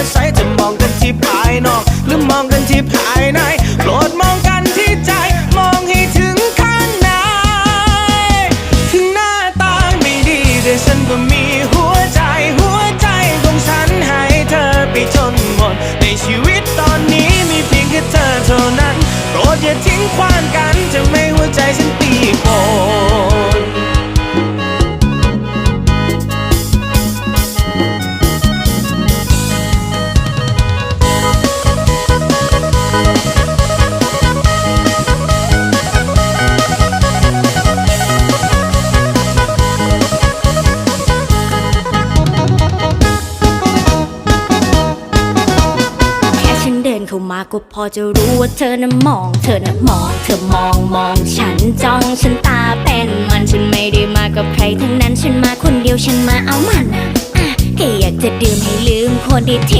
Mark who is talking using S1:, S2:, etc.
S1: อาศัยจะมองกันที่ภายนอก หรือมองกันที่ภายใน โปรดมองกันที่ใจ มองให้ถึงข้างใน ถึงหน้าตาไม่ดีแต่ฉันก็มีหัวใจ หัวใจของฉันให้เธอไปจนหมด ในชีวิตตอนนี้มีเพียงแค่เธอเท่านั้น โปรดอย่าทิ้งขว้างกัน
S2: นเข้ามาก็พอจะรู้ว่าเธอน่ะมอง เธอน่ะมอง เธอมองมองฉันจ้องฉันตาเป็นมันฉันไม่ได้มากับใครทั้งนั้นฉันมาคนเดียวฉันมาเอามันอะแค่อยากจะดื่มให้ลืมคนที่ทิ้ง